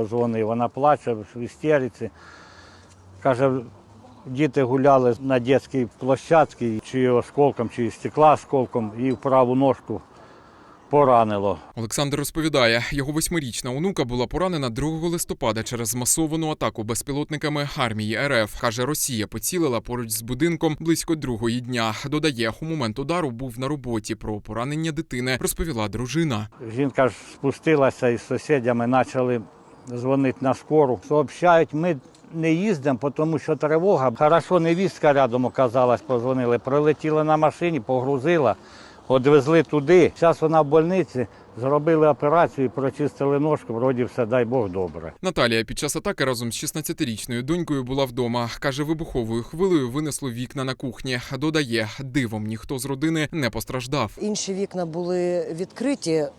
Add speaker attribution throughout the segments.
Speaker 1: Позвонив, вона плаче в істериці. Каже, діти гуляли на дитячій площадці, чи осколком, чи стекла осколком, і в праву ножку поранило.
Speaker 2: Олександр розповідає, його восьмирічна онука була поранена 2 листопада через змасовану атаку безпілотниками армії РФ. каже, Росія поцілила поруч з будинком близько другої дня. Додає, у момент удару був на роботі. Про поранення дитини розповіла дружина.
Speaker 1: Жінка ж спустилася із сусідями, почали дзвонити на скору. Сообщають, ми не їздимо, тому що тривога. Хорошо, невістка рядом оказалась, позвонили. Прилетіла на машині, погрузила, відвезли туди. Зараз вона в больниці, зробили операцію, прочистили ножку, вроді все, дай Бог, добре.
Speaker 2: Наталія під час атаки разом з 16-річною донькою була вдома. каже, вибуховою хвилею винесло вікна на кухні. Додає, дивом ніхто з родини не постраждав.
Speaker 3: Інші вікна були відкриті е,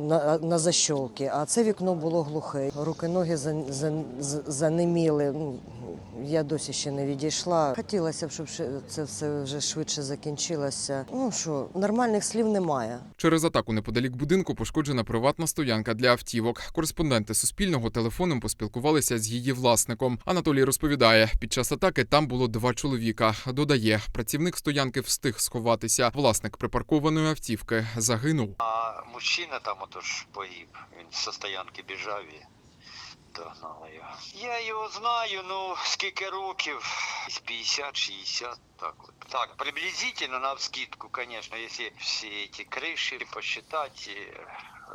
Speaker 3: на, на защолки, а це вікно було глухе. Руки, ноги за, за, з- занеміли. Я досі ще не відійшла. Хотілося б, щоб це все вже швидше закінчилося. Ну що, нормальних слів немає.
Speaker 2: Через атаку неподалік будинку пошкоджена приватна стоянка для автівок. Кореспонденти Суспільного телефоном поспілкувалися з її власником. Анатолій розповідає, під час атаки там було два чоловіка. Додає, працівник стоянки встиг сховатися. Власник припаркованої автівки загинув.
Speaker 4: А мужчина там отож погиб. Він з стоянки біжав і догнали його. Я його знаю, ну скільки років? З 50-60, так от. Так, приблизительно на вскидку, конечно, якщо всі ці криші посчитати, е,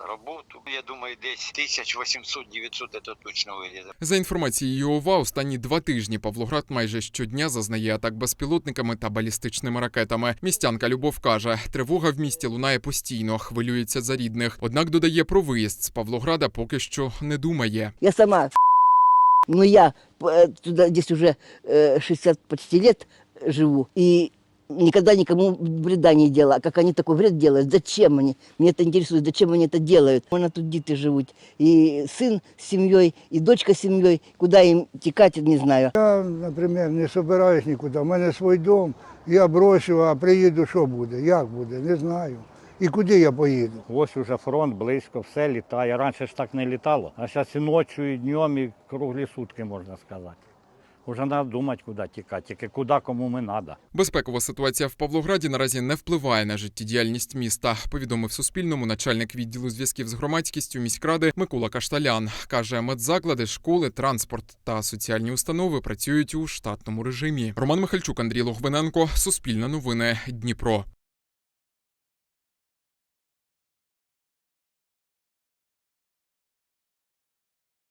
Speaker 4: роботу, я думаю, десь 1800-900 це точно вилізе.
Speaker 2: За інформацією ОВА, останні два тижні Павлоград майже щодня зазнає атак безпілотниками та балістичними ракетами. Містянка Любов каже, тривога в місті лунає постійно, хвилюється за рідних. Однак додає про виїзд з Павлограда поки що не думає.
Speaker 5: Я сама, ну я э, туда здесь уже э, 60 почти лет живу и никогда никому вреда не делала. А как они такой вред делают? Зачем они? Меня это интересует, зачем они это делают? Мене тут діти живуть. І син з сім'єю, і дочка з сім'єю. Куди їм тікати, не знаю.
Speaker 6: Я, наприклад, не збираюсь нікуди. У мене свій дом, я брошу, а приїду, що буде? Як буде? Не знаю. І куди я поїду?
Speaker 1: Ось уже фронт близько, все літає. Раніше ж так не літало, а зараз і ночі, і днем, і круглі сутки, можна сказати. Уже треба думати, куди тікати, тільки куди кому ми треба.
Speaker 2: Безпекова ситуація в Павлограді наразі не впливає на життєдіяльність міста. Повідомив Суспільному начальник відділу зв'язків з громадськістю міськради Микола Кашталян. каже, медзаклади, школи, транспорт та соціальні установи працюють у штатному режимі. Роман Михальчук, Андрій Логвиненко, Суспільне новини, Дніпро.